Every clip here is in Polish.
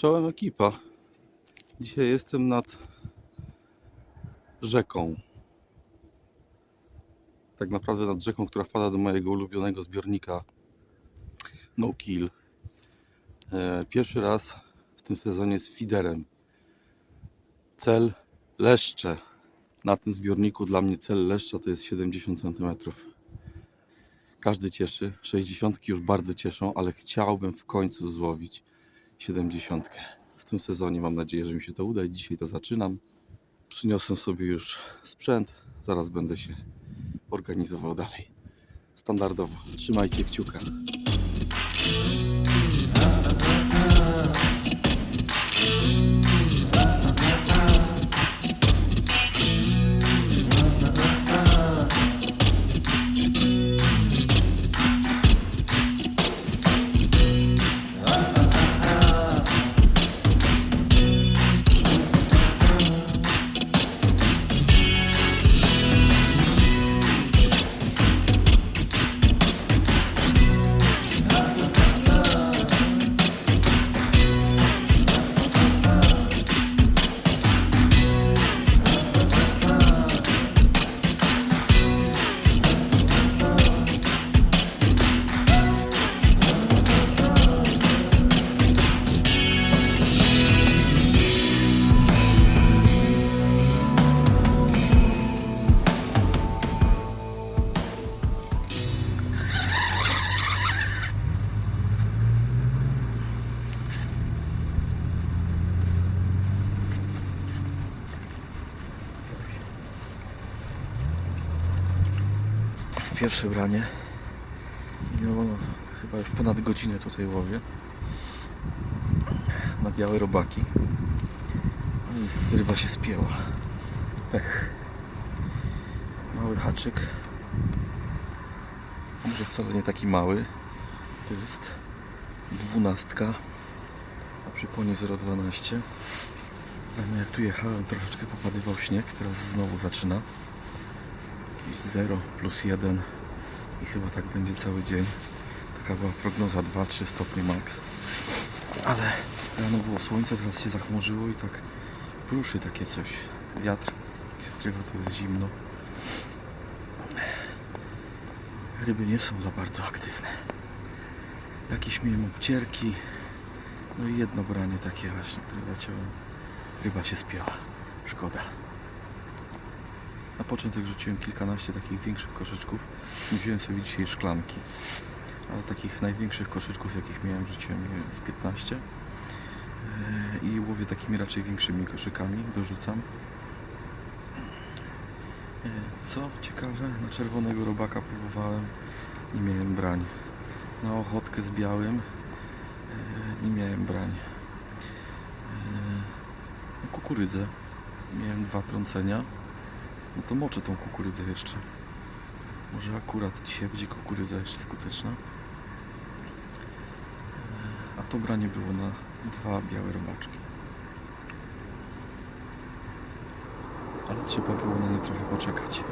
Czołem ekipa. Dzisiaj jestem nad rzeką. Tak naprawdę nad rzeką, która wpada do mojego ulubionego zbiornika No Kill. E, Pierwszy raz w tym sezonie z fiderem. Cel leszcze. Na tym zbiorniku dla mnie cel leszcza to jest 70 cm. Każdy cieszy, 60 już bardzo cieszą, ale chciałbym w końcu złowić 70 w tym sezonie. Mam nadzieję, że mi się to uda i dzisiaj to zaczynam. Przyniosłem sobie już sprzęt, zaraz będę się organizował dalej. Standardowo. Trzymajcie kciuka. Pierwsze branie. No, chyba już ponad godzinę tutaj łowię. Na białe robaki. No niestety ryba się spięła. Pech. Mały haczyk. Może wcale nie taki mały. To jest dwunastka. A przy ponie 0,12. No jak tu jechałem troszeczkę popadywał śnieg. Teraz znowu zaczyna jakieś 0 plus 1 i chyba tak będzie cały dzień. Taka była prognoza 2-3 stopnie max. Ale rano było słońce, teraz się zachmurzyło i tak pruszy takie coś. Wiatr się strywa, to jest zimno. Ryby nie są za bardzo aktywne. Jakieś miałem obcierki. No i jedno branie takie właśnie, które zaciąłem. Ryba się spięła. Szkoda. Na początek rzuciłem kilkanaście takich większych koszyczków. Wziąłem sobie dzisiaj szklanki. Ale takich największych koszyczków, jakich miałem, rzuciłem z 15. Yy, I łowię takimi raczej większymi koszykami. Dorzucam. Yy, Co ciekawe, na czerwonego robaka próbowałem. Nie miałem brań. Na ochotkę z białym nie miałem brań. Yy, Na kukurydzę miałem dwa trącenia. No to moczę tą kukurydzę jeszcze. Może akurat dzisiaj będzie kukurydza jeszcze skuteczna. Eee, A to branie było na dwa białe robaczki. Ale trzeba było na nie trochę poczekać.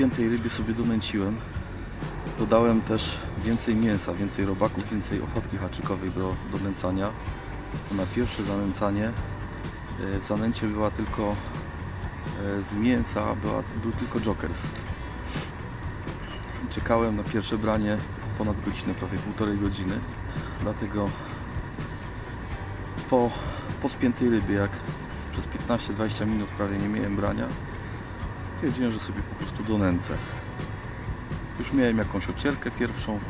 Po tej spiętej rybie sobie donęciłem. Dodałem też więcej mięsa, więcej robaków, więcej ochotki haczykowej do, do nęcania. Na pierwsze zanęcanie e, w zanęcie była tylko e, z mięsa była, był tylko jokers. Czekałem na pierwsze branie ponad godzinę, prawie półtorej godziny. Dlatego po, po spiętej rybie, jak przez 15-20 minut prawie nie miałem brania, stwierdziłem, że sobie po prostu donęcę. Już miałem jakąś ocierkę pierwszą.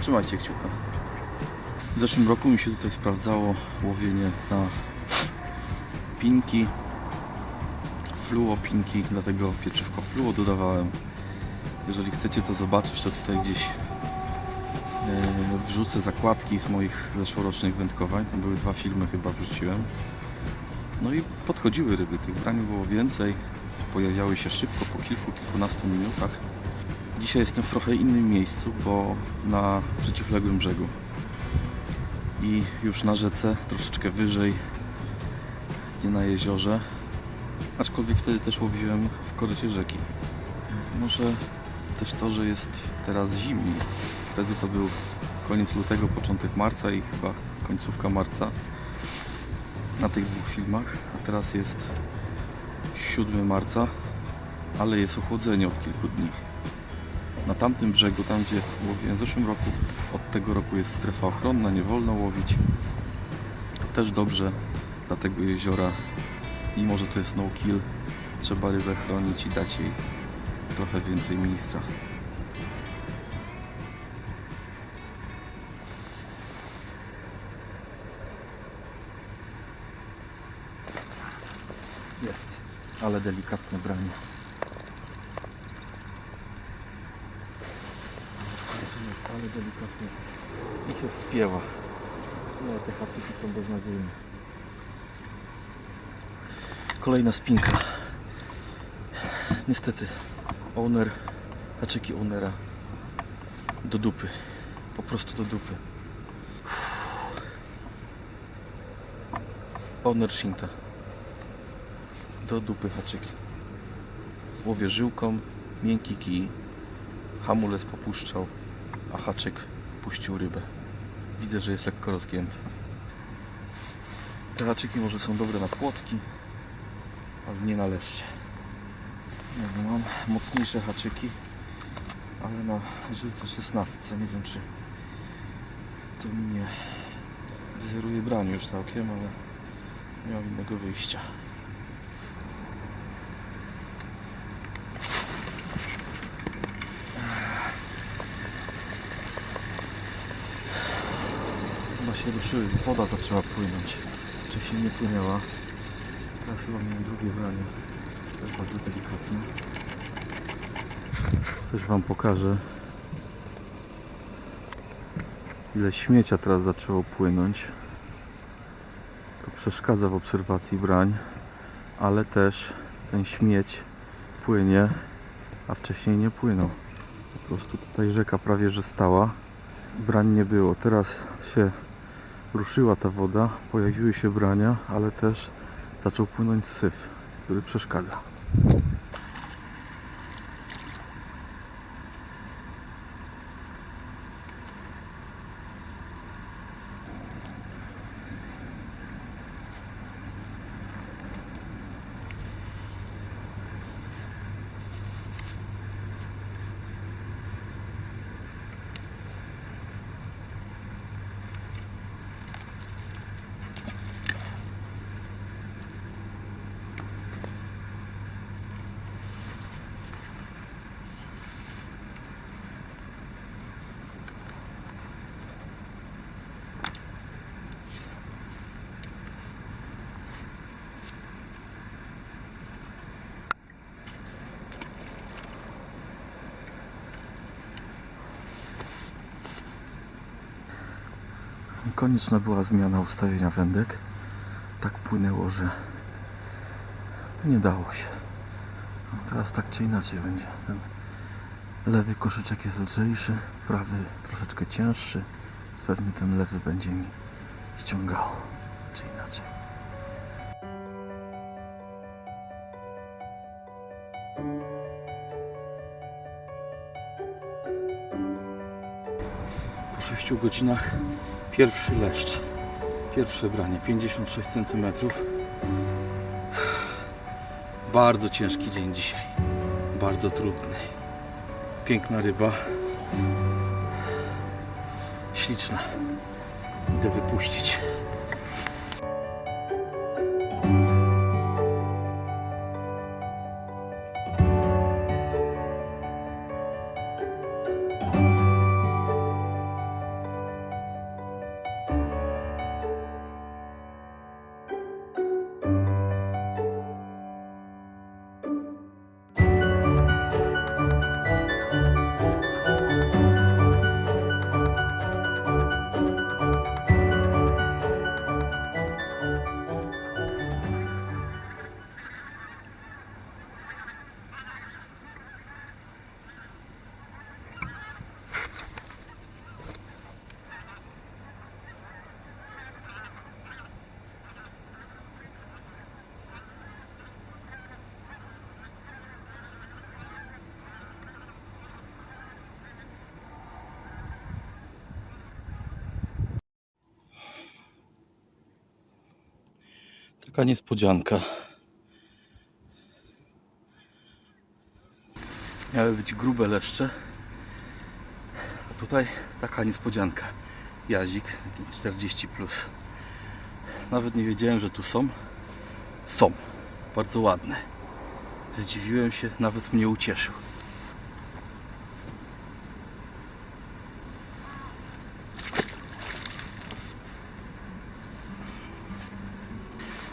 Trzymajcie kciuka. W zeszłym roku mi się tutaj sprawdzało łowienie na pinki, fluo pinki, dlatego pieczywko fluo dodawałem. Jeżeli chcecie to zobaczyć, to tutaj gdzieś e, wrzucę zakładki z moich zeszłorocznych wędkowań. Tam były dwa filmy chyba wrzuciłem. No i podchodziły ryby, tych brań było więcej. Pojawiały się szybko, po kilku, kilkunastu minutach. Dzisiaj jestem w trochę innym miejscu, bo na przeciwległym brzegu. i już na rzece, troszeczkę wyżej, nie na jeziorze. Aczkolwiek wtedy też łowiłem w korycie rzeki. Może też to, że jest teraz zimniej. Wtedy to był koniec lutego, początek marca i chyba końcówka marca na tych dwóch filmach. A teraz jest 7 marca, ale jest ochłodzenie od kilku dni. Na tamtym brzegu, tam gdzie łowiłem w zeszłym roku, od tego roku jest strefa ochronna, nie wolno łowić. Też dobrze dla tego jeziora, mimo że to jest no kill, trzeba rybę chronić i dać jej trochę więcej miejsca. Jest, ale delikatne branie. Ale delikatnie. I się spiewa. Nie, te haczyki są beznadziejne. Kolejna spinka. Niestety, owner, haczyki ownera do dupy. Po prostu do dupy. Owner Shinta. Do dupy haczyki. Łowię żyłką, miękki kij, hamulec popuszczał, a haczyk puścił rybę. Widzę, że jest lekko rozgięty. Te haczyki może są dobre na płotki, ale nie na leszcze. Mam mocniejsze haczyki, ale na żyłce 16 nie wiem czy to mi nie wzoruje branie już całkiem, ale nie mam innego wyjścia. Ruszyły, woda zaczęła płynąć. Wcześniej nie płynęła. Teraz chyba miałem drugie branie. Też bardzo delikatne. Coś Wam pokażę. Ile śmiecia teraz zaczęło płynąć. To przeszkadza w obserwacji brań, ale też ten śmieć płynie, a wcześniej nie płynął. Po prostu tutaj rzeka prawie że stała. Brań nie było. Teraz się ruszyła ta woda, pojawiły się brania, ale też zaczął płynąć syf, który przeszkadza. Konieczna była zmiana ustawienia wędek. Tak płynęło, że nie dało się. No teraz tak czy inaczej będzie. Ten lewy koszyczek jest lżejszy, prawy troszeczkę cięższy. Pewnie ten lewy będzie mi ściągał. Inaczej. Po 6 godzinach pierwszy leszcz. Pierwsze branie 56 cm. Bardzo ciężki dzień dzisiaj. Bardzo trudny. Piękna ryba. Śliczna. Idę wypuścić. Taka niespodzianka. Miały być grube leszcze. A tutaj taka niespodzianka. Jazik, taki 40 plus. Nawet nie wiedziałem, że tu są. Są. Bardzo ładne. Zdziwiłem się, nawet mnie ucieszył.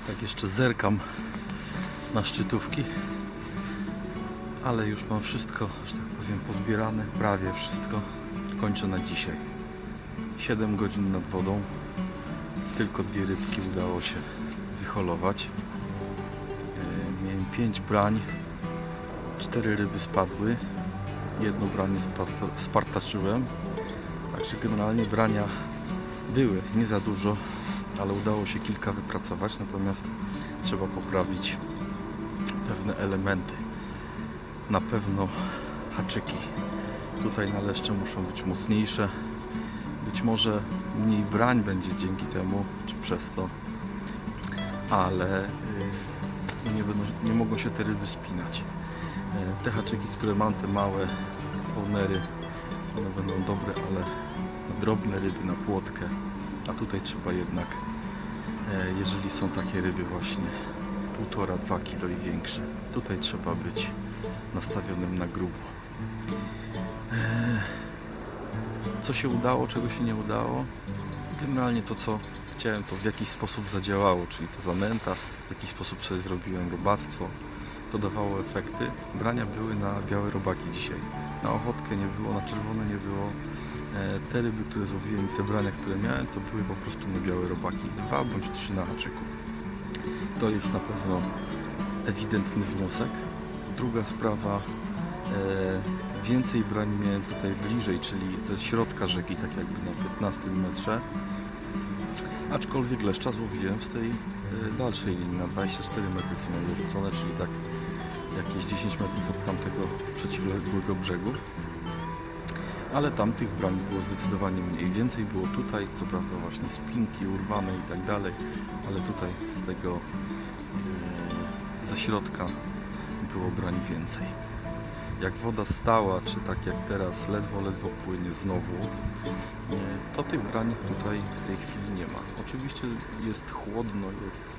Tak jeszcze zerkam na szczytówki. Ale już mam wszystko, że tak powiem, pozbierane. Prawie wszystko. Kończę na dzisiaj. 7 godzin nad wodą. Tylko dwie rybki udało się wyholować. E, Miałem 5 brań. Cztery ryby spadły. Jedno branie sparta- spartaczyłem. Także generalnie brania były, nie za dużo, ale udało się kilka wypracować, natomiast trzeba poprawić pewne elementy. Na pewno haczyki. Tutaj na leszcze muszą być mocniejsze. Być może mniej brań będzie dzięki temu, czy przez to, ale y, nie, będą, nie mogą się te ryby spinać. E, Te haczyki, które mam, te małe ownery, one będą dobre, ale drobne ryby, na płotkę. A tutaj trzeba jednak, e, jeżeli są takie ryby właśnie 1,5-2 kg i większe, tutaj trzeba być nastawionym na grubo. E, Co się udało, czego się nie udało? Generalnie to, co chciałem, to w jakiś sposób zadziałało, czyli ta zanęta, w jakiś sposób sobie zrobiłem robactwo. To dawało efekty. Brania były na białe robaki dzisiaj. Na ochotkę nie było, na czerwone nie było. E, Te ryby, które złowiłem te brania, które miałem, to były po prostu na białe robaki. Dwa bądź trzy na haczyku. To jest na pewno ewidentny wniosek. Druga sprawa, e, więcej brań miałem tutaj bliżej, czyli ze środka rzeki, tak jakby na 15 metrze. Aczkolwiek leszcza złowiłem z tej e, dalszej linii na 24 metry, co miałem dorzucone, czyli tak jakieś 10 metrów od tamtego przeciwległego brzegu. Ale tam tych brań było zdecydowanie mniej. Więcej było tutaj, co prawda właśnie spinki urwane i tak dalej, ale tutaj z tego e, ze środka było brań więcej. Jak woda stała, czy tak jak teraz ledwo, ledwo płynie znowu, e, to tych brań tutaj w tej chwili nie ma. Oczywiście jest chłodno, jest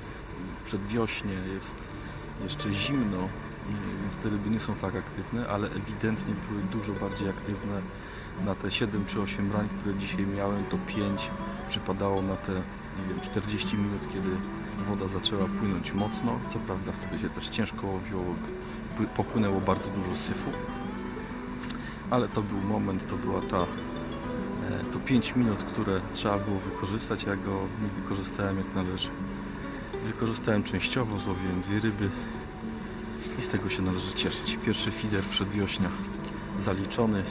przedwiośnie, jest jeszcze zimno, e, więc te ryby nie są tak aktywne, ale ewidentnie były dużo bardziej aktywne na te 7 czy 8 brań, które dzisiaj miałem, to 5 przypadało na te wiem, 40 minut, kiedy woda zaczęła płynąć mocno. Co prawda wtedy się też ciężko łowiło, pły- popłynęło bardzo dużo syfu, ale to był moment, to była ta e, to 5 minut, które trzeba było wykorzystać, ja go nie wykorzystałem jak należy. Wykorzystałem częściowo, złowiłem dwie ryby i z tego się należy cieszyć. Pierwszy fider przedwiośnia zaliczony,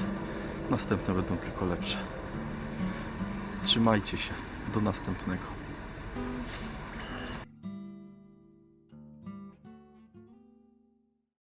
następne będą tylko lepsze. Trzymajcie się, do następnego.